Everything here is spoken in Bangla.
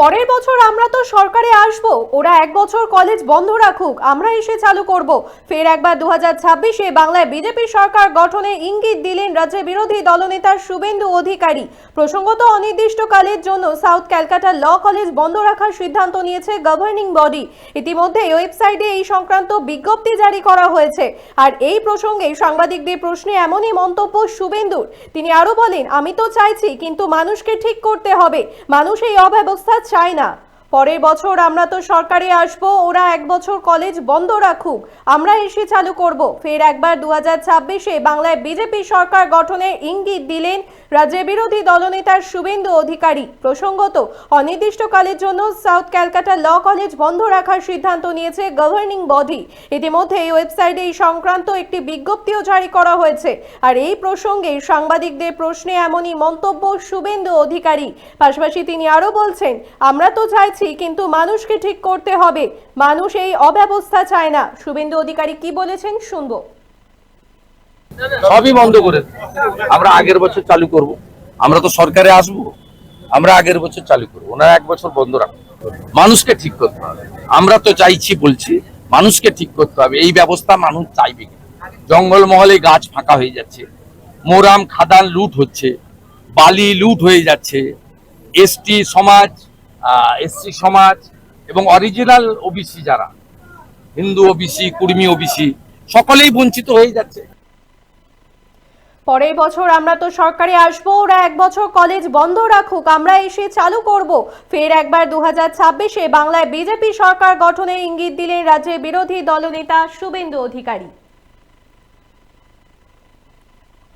পরের বছর আমরা তো সরকারে আসব। ওরা এক বছর কলেজ বন্ধ রাখুক। আমরা এসে চালু করব। ফের একবার দু হাজার বাংলায় বিজেপি সরকার গঠনে ইঙ্গিত দিলেন রাজ্যের বিরোধী দলনেতা শুভেন্দু অধিকারী। প্রসঙ্গত, অনির্দিষ্টকালের জন্য সাউথ ক্যালকাটা ল কলেজ বন্ধ রাখার সিদ্ধান্ত নিয়েছে গভর্নিং বডি ইতিমধ্যে ওয়েবসাইটে এই সংক্রান্ত বিজ্ঞপ্তি জারি করা হয়েছে। আর এই প্রসঙ্গে সাংবাদিকদের প্রশ্নে এমনই মন্তব্য শুভেন্দুর। তিনি আরও বলেন, আমি তো চাইছি, কিন্তু মানুষকে ঠিক করতে হবে। মানুষ এই অব্যবস্থা চায় না পরের বছর আমরা তো সরকারে আসব, ওরা এক বছর কলেজ বন্ধ রাখুক। আমরা এসে চালু করব। ফের একবার দু হাজার বাংলায় বিজেপি সরকার গঠনের ইঙ্গিত দিলেন রাজ্যের বিরোধী দলনেতার শুভেন্দু অধিকারী। প্রসঙ্গত, অনির্দিষ্টকালের জন্য সাউথ ক্যালকাটা ল কলেজ বন্ধ রাখার সিদ্ধান্ত নিয়েছে গভর্নিং বডি ইতিমধ্যে এই ওয়েবসাইটে এই সংক্রান্ত একটি বিজ্ঞপ্তিও জারি করা হয়েছে। আর এই প্রসঙ্গে সাংবাদিকদের প্রশ্নে এমনই মন্তব্য শুভেন্দু অধিকারী। পাশাপাশি তিনি আরও বলছেন, আমরা তো চাইছি কিন্তু মানুষকে ঠিক করতে হবে। মানুষ এই অব্যবস্থা চায় না। শুভেন্দু অধিকারী কি বলেছেন শুনব। সবই বন্ধ করে আমরা আগের বছর চালু করব। আমরা তো সরকারে আসব। আমরা আগের বছর চালু করব। ওনারা এক বছর বন্ধ রাখব মানুষকে ঠিক করতে হবে। আমরা তো চাইছি, বলছি, মানুষকে ঠিক করতে হবে। এই ব্যবস্থা মানুষ চাইবে? জঙ্গল মহলে গাছ ফাঁকা হয়ে যাচ্ছে। মোরাম, খাদান লুট হচ্ছে। বালি লুট হয়ে যাচ্ছে। এসটি সমাজ এসসি সমাজ এবং অরিজিনাল ওবিসি যারা, হিন্দু ওবিসি কুর্মী ওবিসি সকলেই বঞ্চিত হয়ে যাচ্ছে। পরের বছর আমরা তো সরকারে আসব, ওরা এক বছর কলেজ বন্ধ রাখুক, আমরা এসে চালু করব। ফের একবার দু ছাব্বিশে বাংলায় বিজেপি সরকার গঠনের ইঙ্গিত দিলেন রাজ্যের বিরোধী দলনেতা শুভেন্দু অধিকারী।